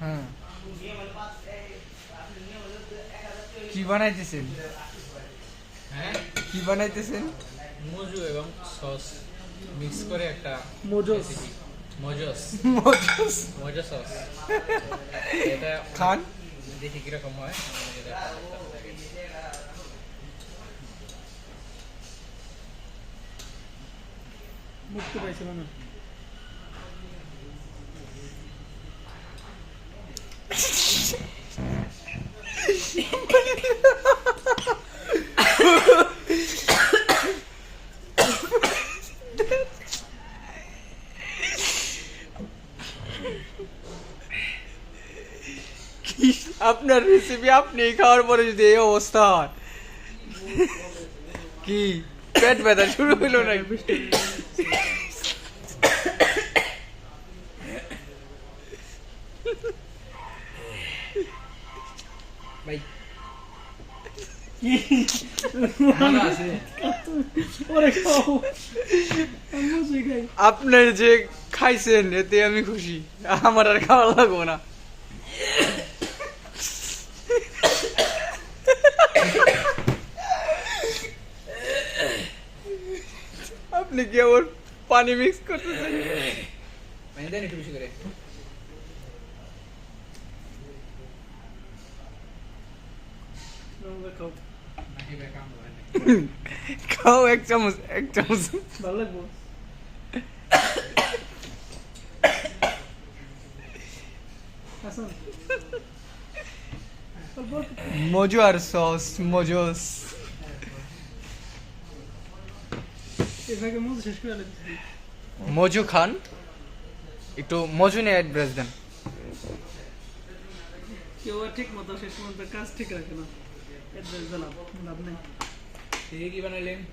হ্যাঁ কি বানাইতেছেন? হ্যাঁ? কি বানাইতেছেন? মজু এবং সস মিক্স করে একটা মোজোস। মজস। মজুস? মজা সস এটা খান। দেখি কীরকম হয়। এটা মুক্তি পাইছিল না আপনার রেসিপি আপনি খাওয়ার পরে যদি এই অবস্থা হয় কি পেট ব্যথা শুরু হইলো না ভাই আপনার যে খাইছেন এতে আমি খুশি। আমার আর খাওয়া লাগবো না। আপনি কি আবার পানি মিক্স করতেছেন? পানি দেন একটু বেশি করে। খাও এক চামচ এক চামচ। ভালো লাগবো। মজু আর সস মজুস মজু খান। একটু মজু নিয়ে অ্যাড্রেস দেন। কেউ ঠিক মতো শেষ পর্যন্ত কাজ ঠিক রাখে না। It is a love. Love name. Take even a lane.